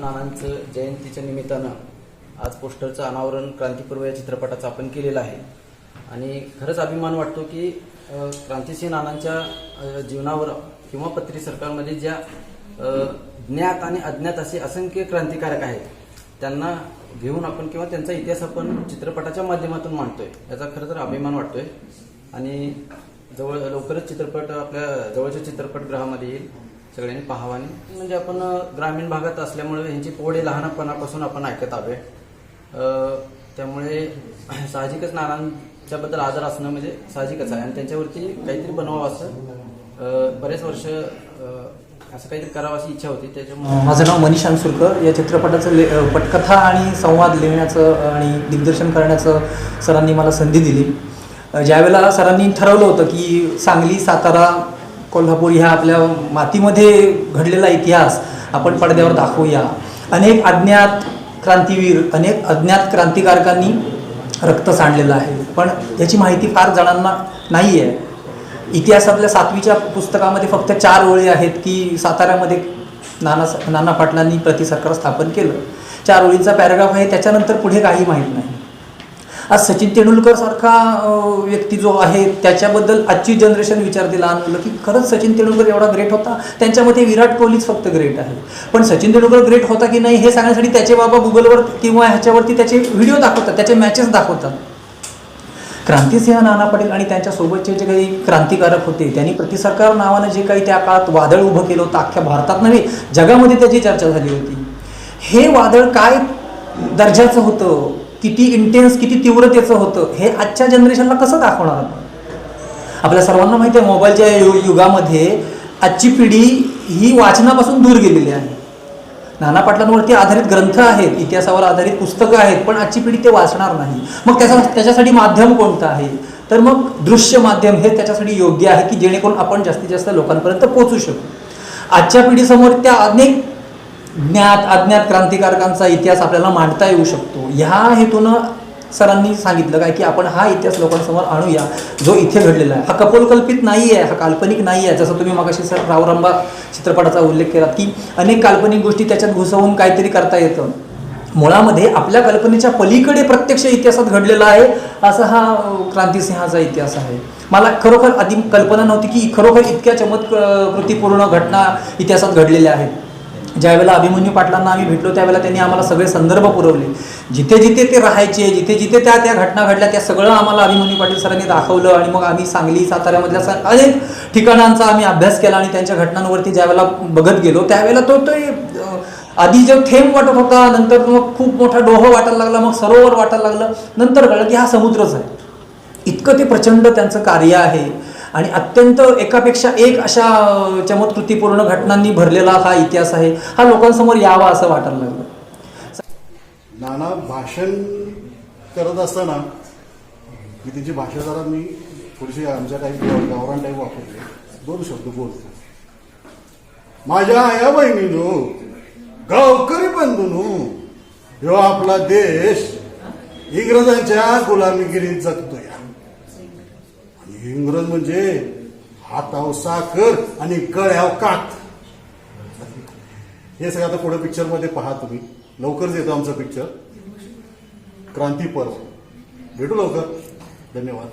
नानांचं जयंतीच्या निमित्तानं आज पोस्टरचं अनावरण क्रांतीपूर्व या चित्रपटाचं आपण केलेलं आहे. आणि खरंच अभिमान वाटतो की अ, क्रांतिसिंह नानांच्या जीवनावर किंवा पत्री सरकारमध्ये ज्या ज्ञात आणि अज्ञात असे असंख्य क्रांतिकारक आहेत त्यांना घेऊन आपण किंवा त्यांचा इतिहास आपण चित्रपटाच्या माध्यमातून मांडतोय याचा खरं तर अभिमान वाटतोय. आणि जवळ लवकरच चित्रपट आपल्या जवळच्या चित्रपटगृहामध्ये येईल. सगळ्यांनी पाहावाने. म्हणजे आपण ग्रामीण भागात असल्यामुळे ह्यांची पोळे लहानपणापासून आपण ऐकत आलोय. त्यामुळे साहजिकच नानांच्याबद्दल आजार असणं म्हणजे साहजिकच आहे. आणि त्यांच्यावरती काहीतरी बनवावं असं बरेच वर्ष असं काहीतरी करावं अशी इच्छा होती. त्याच्यामुळे माझं नाव मनीष अनसुरकर या चित्रपटाचं ले पटकथा आणि संवाद लिहिण्याचं आणि दिग्दर्शन करण्याचं सरांनी मला संधी दिली. ज्यावेळेला सरांनी ठरवलं होतं की सांगली सातारा कोल्हापूर ह्या आपल्या मातीमध्ये घडलेला इतिहास आपण पडद्यावर दाखवूया. अनेक अज्ञात क्रांतीवीर अनेक अज्ञात क्रांतिकारकांनी रक्त सांडलेलं आहे. पण याची माहिती फार जणांना नाही आहे इतिहासातल्या सातवीच्या पुस्तकामध्ये फक्त चार ओळी आहेत की साताऱ्यामध्ये नाना नाना पाटलांनी प्रतिसरकार स्थापन केलं. चार ओळींचा पॅराग्राफ आहे त्याच्यानंतर पुढे काही माहीत नाही. आज सचिन तेंडुलकर सारखा व्यक्ती जो आहे त्याच्याबद्दल आजची जनरेशन विचार दिला आणलं की खरंच सचिन तेंडुलकर एवढा ग्रेट होता? त्यांच्यामध्ये विराट कोहलीच फक्त ग्रेट आहे. पण सचिन तेंडुलकर ग्रेट होता की नाही हे सांगण्यासाठी त्याचे बाबा गुगलवर किंवा ह्याच्यावरती त्याचे व्हिडिओ दाखवतात त्याचे मॅचेस दाखवतात. क्रांतिसिंह नाना पाटील आणि त्यांच्यासोबतचे जे काही क्रांतिकारक होते त्यांनी प्रतिसरकार नावानं जे काही त्या काळात वादळ उभं केलं होतं अख्ख्या भारतात नव्हे जगामध्ये त्याची चर्चा झाली होती. हे वादळ काय दर्जाचं होतं? किती इंटेन्स किती तीव्रतेचं होतं हे आजच्या जनरेशनला कसं दाखवणार आपण? आपल्या सर्वांना माहिती आहे मोबाईलच्या यु- युगामध्ये आजची पिढी ही वाचनापासून दूर गेलेली आहे. नाना पाटलांवरती आधारित ग्रंथ आहेत इतिहासावर आधारित पुस्तकं आहेत पण आजची पिढी ते वाचणार नाही. मग त्याचा त्याच्यासाठी माध्यम कोणतं आहे? तर मग दृश्य माध्यम हे त्याच्यासाठी योग्य आहे की जेणेकरून आपण जास्तीत जास्त लोकांपर्यंत पोहोचू शकू. आजच्या पिढीसमोर त्या अनेक ज्ञात अज्ञात क्रांतिकारकांचा इतिहास आपल्याला मांडता येऊ शकतो. ह्या हेतूनं सरांनी सांगितलं काय की आपण हा इतिहास लोकांसमोर आणूया जो इथे घडलेला आहे. हा कपोलकल्पित नाही आहे हा काल्पनिक नाही आहे जसं तुम्ही मागाशी सर रावरंबा चित्रपटाचा उल्लेख केला की अनेक काल्पनिक गोष्टी त्याच्यात घुसवून काहीतरी करता येतं. मुळामध्ये आपल्या कल्पनेच्या पलीकडे प्रत्यक्ष इतिहासात घडलेला आहे असा हा क्रांतिसिंहाचा इतिहास आहे. मला खरोखर आधी कल्पना नव्हती की खरोखर इतक्या चमत्कृतीपूर्ण घटना इतिहासात घडलेल्या आहेत. ज्यावेळेला अभिमन्यू पाटलांना आम्ही भेटलो त्यावेळेला त्यांनी आम्हाला सगळे संदर्भ पुरवले. जिथे जिथे ते राहायचे जिथे जिथे त्या त्या घटना घडल्या त्या सगळं आम्हाला अभिमन्यू पाटील सरांनी दाखवलं आणि मग आम्ही सांगली साताऱ्यामधल्या अनेक ठिकाणांचा आम्ही अभ्यास केला आणि त्यांच्या घटनांवरती ज्यावेळेला बघत गेलो त्यावेळेला तो तो आधी जो थेंब वाटत होता नंतर मग खूप मोठा डोह वाटायला लागला मग सरोवर वाटायला लागलं नंतर कळलं की हा समुद्रच आहे. इतकं ते प्रचंड त्यांचं कार्य आहे. आणि अत्यंत एकापेक्षा एक अशा चमत्कृतीपूर्ण घटनांनी भरलेला हा इतिहास आहे. हा लोकांसमोर यावा असं वाटायला लागलं. नाना भाषण करत असताना मी त्यांची भाषा जरा मी थोडीशी आमच्या काही गावरान टाईप वापरले. दोन शब्द बोलतो. माझ्या आया बहिणीनो गावकरी बंधूनो ह्यो आपला देश इंग्रजांच्या गुलामीगिरीत जगतोय. इंग्रज म्हणजे हाताव साखर आणि गळ्याव कात हे सगळं आता पुढे पिक्चरमध्ये पहा तुम्ही. लवकरच येतो आमचं पिक्चर क्रांती पर्व. भेटू लवकर. धन्यवाद.